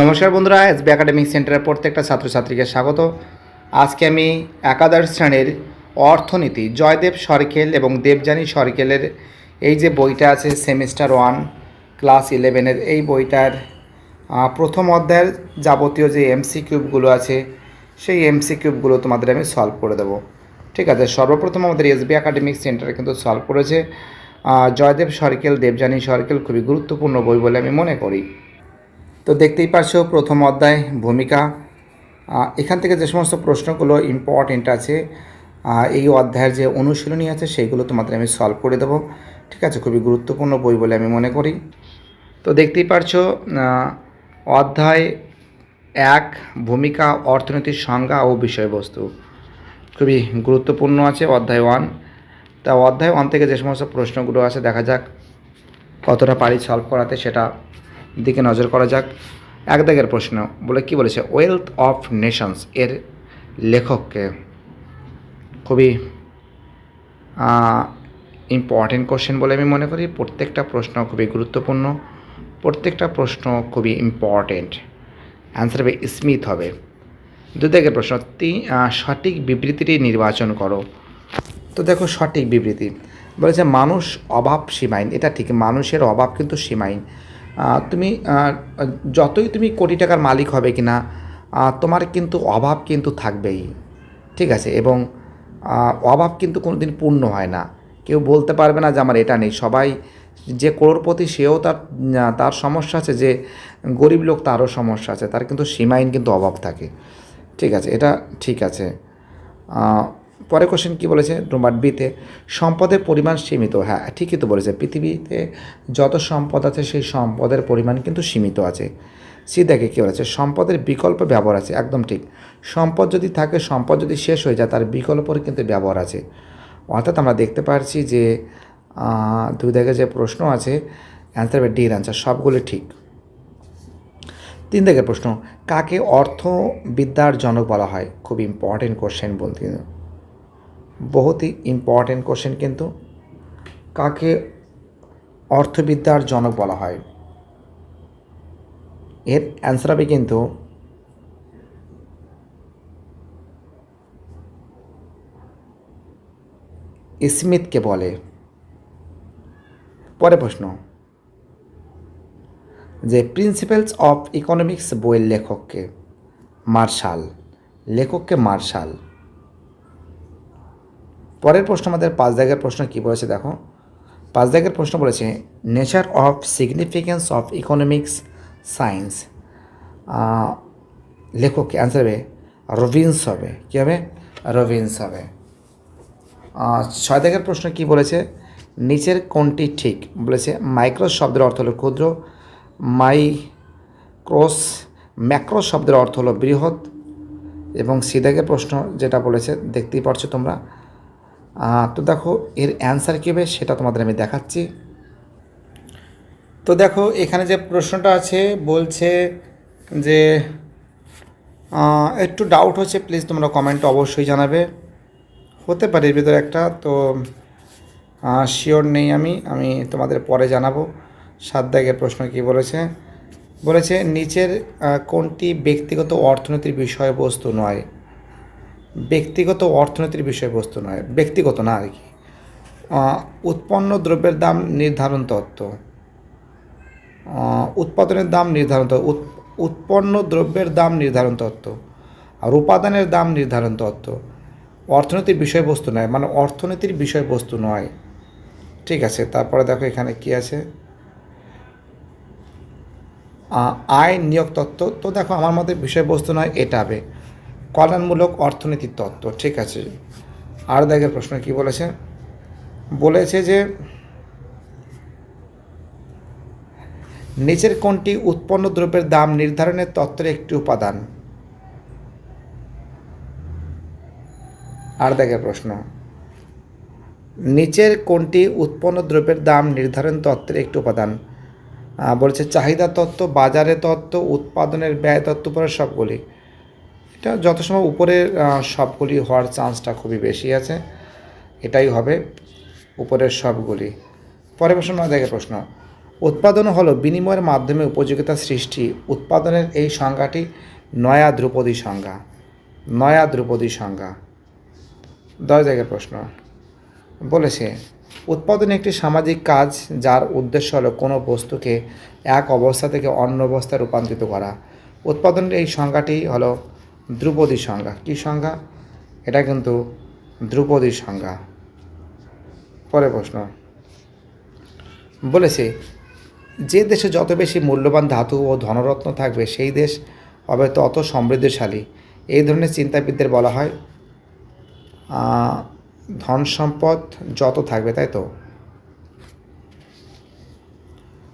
নমস্কার বন্ধুরা SB academic সেন্টারের প্রত্যেকটা ছাত্রছাত্রীকে স্বাগত। আজকে আমি একাদশ শ্রেণির অর্থনীতি, জয়দেব সরকেল এবং দেবযানী সরকেলের এই যে বইটা আছে সেমিস্টার ওয়ান, ক্লাস ইলেভেনের এই বইটার প্রথম অধ্যায়ের যাবতীয় যে এমসি কিউবগুলো আছে, সেই এমসি কিউবগুলো তোমাদের আমি সলভ করে দেবো। ঠিক আছে, সর্বপ্রথম আমাদের এসবি একাডেমিক সেন্টারে কিন্তু সলভ করেছে জয়দেব সরকেল দেবযানী সরকেল খুবই গুরুত্বপূর্ণ বই বলে আমি মনে করি। তো দেখতেই পাচ্ছো প্রথম অধ্যায়, ভূমিকা। এখান থেকে যে সমস্ত প্রশ্নগুলো ইম্পর্টেন্ট আছে এই অধ্যায়ের যে অনুশীলনী আছে, সেইগুলো তোমাদের আমি সলভ করে দেবো। ঠিক আছে? খুবই গুরুত্বপূর্ণ বই বলে আমি মনে করি। তো দেখতেই পারছ অধ্যায় এক, ভূমিকা অর্থনীতির সংজ্ঞা ও বিষয়বস্তু। খুবই গুরুত্বপূর্ণ আছে অধ্যায় ওয়ান তা অধ্যায় ওয়ান থেকে যে সমস্ত প্রশ্নগুলো আছে, দেখা যাক কতটা পারি সলভ করাতে সেটা দিকে নজর করা যাক। এক দাগের প্রশ্ন বলে কি বলেছে ওয়েলথ অফ নেশনস এর লেখককে। খুবই ইম্পর্টেন্ট কোশ্চেন বলে আমি মনে করি। প্রত্যেকটা প্রশ্ন খুবই গুরুত্বপূর্ণ। প্রত্যেকটা প্রশ্ন খুবই ইম্পর্টেন্ট অ্যান্সার হবে স্মিথ হবে। দু দাগের প্রশ্ন সঠিক বিবৃতিটি নির্বাচন করো। তো দেখো সঠিক বিবৃতি। বলেছে মানুষ অভাব সীমাহীন। এটা ঠিক মানুষের অভাব কিন্তু সীমাহীন। আহ, তুমি যতই তুমি কোটি টাকার মালিক হবে কি না তোমার কিন্তু অভাব কিন্তু থাকবেই, ঠিক আছে? এবং অভাব কিন্তু কোনো দিন পূর্ণ হয় না। কেউ বলতে পারবে না যে আমার এটা নেই। সবাই, যে করোড়পতি সেও তার তার সমস্যা আছে, যে গরিব লোক তারও সমস্যা আছে। তার কিন্তু সীমাহীন কিন্তু অভাব থাকে। ঠিক আছে? এটা ঠিক আছে। পরে কোশ্চেন কী বলেছে? নম্বর বিতে সম্পদের পরিমাণ সীমিত। হ্যাঁ ঠিকই তো বলেছে। পৃথিবীতে যত সম্পদ আছে, সেই সম্পদের পরিমাণ কিন্তু সীমিত আছে। সি দেখে কী বলেছে? সম্পদের বিকল্প ব্যবহার আছে। একদম ঠিক। সম্পদ যদি থাকে, সম্পদ যদি শেষ হয়ে যায়, তার বিকল্পর কিন্তু ব্যবহার আছে। অর্থাৎ আমরা দেখতে পারছি যে দুই দেখে যে প্রশ্ন আছে অ্যান্সার হবে ডির অ্যান্সার সবগুলো ঠিক। তিন দিকের প্রশ্ন, কাকে অর্থবিদ্যার জনক বলা হয়? খুব ইম্পর্টেন্ট কোশ্চেন বলতে বহুতই ইম্পর্টেন্ট কোশ্চেন কিন্তু। কাকে অর্থবিদ্যার জনক বলা হয়? এর অ্যান্সার হবে কিন্তু স্মিথকে বলে। পরে প্রশ্ন, যে প্রিন্সিপালস অফ ইকোনমিক্স বইয়ের লেখককে মার্শাল লেখককে মার্শাল পরের প্রশ্ন আমাদের পাঁচ দাগের প্রশ্ন কী বলেছে দেখো? পাঁচ দাগের প্রশ্ন বলেছে nature of significance of economics science লেখককে অ্যান্সার হবে রবিন্স হবে। কী হবে? রবিন্স হবে। ছয় দাগের প্রশ্ন কি বলেছে? নিচের কোনটি ঠিক? বলেছে মাইক্রোস শব্দের অর্থ হলো ক্ষুদ্র। মাই মাইক্রোস ম্যাক্রোস শব্দের অর্থ হলো বৃহৎ। এবং সিদাগের প্রশ্ন যেটা বলেছে, দেখতেই পারছ তোমরা। তো দেখো, এর অ্যান্সার কী হবে সেটা তোমাদের আমি দেখাচ্ছি। তো দেখো, এখানে যে প্রশ্নটা আছে, বলছে যে একটু ডাউট হচ্ছে প্লিজ তোমরা কমেন্ট অবশ্যই জানাবে। হতে পারে এর ভিতরে একটা, তো শিওর নেই আমি আমি তোমাদের পরে জানাব। সাত দাগের প্রশ্ন কি বলেছে? বলেছে, নিচের কোনটি ব্যক্তিগত অর্থনীতির বিষয়বস্তু নয়? ব্যক্তিগত অর্থনীতির বিষয়বস্তু নয়, ব্যক্তিগত না আর কি। উৎপন্ন দ্রব্যের দাম নির্ধারণ তত্ত্ব। উৎপাদনের দাম নির্ধারণ উৎপন্ন দ্রব্যের দাম নির্ধারণ তত্ত্ব আর উপাদানের দাম নির্ধারণ তত্ত্ব। অর্থনীতির বিষয়বস্তু নয় মানে অর্থনীতির বিষয়বস্তু নয়। ঠিক আছে, তারপরে দেখো এখানে কি আছে? আয় নিয়োগ তত্ত্ব, তো দেখো আমার মতে বিষয়বস্তু নয়, এটা হবে। কল্যাণমূলক অর্থনীতির তত্ত্ব, ঠিক আছে। আর দেখের প্রশ্ন কি বলেছে? বলেছে যে, নিচের কোনটি উৎপন্ন দ্রব্যের দাম নির্ধারণের তত্ত্বের একটি উপাদান? আর দেখের প্রশ্ন। নিচের কোনটি উৎপন্ন দ্রব্যের দাম নির্ধারণ তত্ত্বের একটি উপাদান? বলছে চাহিদা তত্ত্ব, বাজারে তত্ত্ব, উৎপাদনের ব্যয় তত্ত্ব পরে সবগুলি। এটা যত উপরের আহ, সবগুলি হওয়ার চান্সটা খুবই বেশি আছে। এটাই হবে উপরের সবগুলি। পরের প্রশ্ন দেখে প্রশ্ন। উৎপাদন হলো বিনিময়ের মাধ্যমে উপযোগিতা সৃষ্টি। উৎপাদনের এই সংজ্ঞাটি নয়া ধ্রুপদী সংজ্ঞা। নয়া ধ্রুপদী সংজ্ঞা। দশ জায়গার প্রশ্ন। বলেছে উৎপাদন একটি সামাজিক কাজ যার উদ্দেশ্য হলো কোনো বস্তুকে এক অবস্থা থেকে অন্য অবস্থায় রূপান্তরিত করা। উৎপাদনের এই সংজ্ঞাটি হলো ধ্রুপদী সংজ্ঞা। কী সংজ্ঞা? এটা কিন্তু ধ্রুপদী সংজ্ঞা। পরে প্রশ্ন। বলেছে, যে দেশে যত বেশি মূল্যবান ধাতু ও ধনরত্ন থাকবে, সেই দেশ হবে তত সমৃদ্ধশালী। এই ধরনের চিন্তাবিদদের বলা হয় ধন সম্পদ যত থাকবে, তাই তো?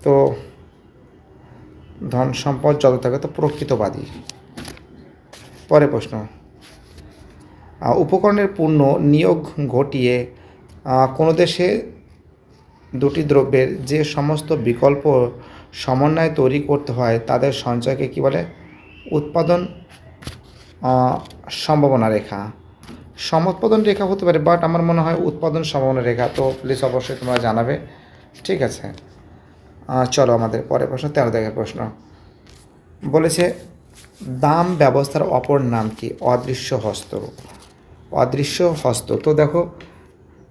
তো ধন সম্পদ যত থাকবে, তো প্রকৃতবাদী। পরে প্রশ্ন। উপকরণের পূর্ণ নিয়োগ ঘটিয়ে কোনো দেশে দুটি দ্রব্যের যে সমস্ত বিকল্প সমন্বয় তৈরি করতে হয়, তাদের সঞ্চয়কে কী বলে? উৎপাদন সম্ভাবনা রেখা। সমুৎপাদন রেখা হতে পারে বাট আমার মনে হয় উৎপাদন সম্ভাবনা রেখা, তো প্লিজ অবশ্যই তোমরা জানাবে। ঠিক আছে। চলো আমাদের পরের প্রশ্ন, তেরো দেখার প্রশ্ন। বলেছে দাম ব্যবস্থার অপর নাম কি? অদৃশ্য হস্ত অদৃশ্য হস্ত। তো দেখো,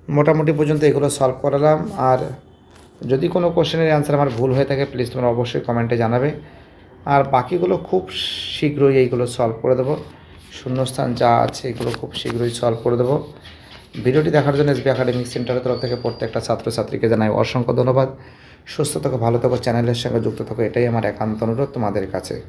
মোটামুটি পর্যন্ত এগুলো সলভ করালাম। আর যদি কোনো কোশ্চেনের অ্যান্সার আমার ভুল হয়ে থাকে প্লিজ তোমরা অবশ্যই কমেন্টে জানাবে। আর বাকিগুলো খুব শীঘ্রই এইগুলো সলভ করে দেবো। শূন্যস্থান যা আছে, এগুলো খুব শীঘ্রই সলভ করে দেবো। ভিডিওটি দেখার জন্য এসবি একাডেমিক সেন্টারের তরফ থেকে প্রত্যেকটা ছাত্রছাত্রীকে জানাই অসংখ্য ধন্যবাদ। সুস্থ থাকো, ভালো থাকো চ্যানেলের সঙ্গে যুক্ত থাকো, এটাই আমার একান্ত অনুরোধ তোমাদের কাছে।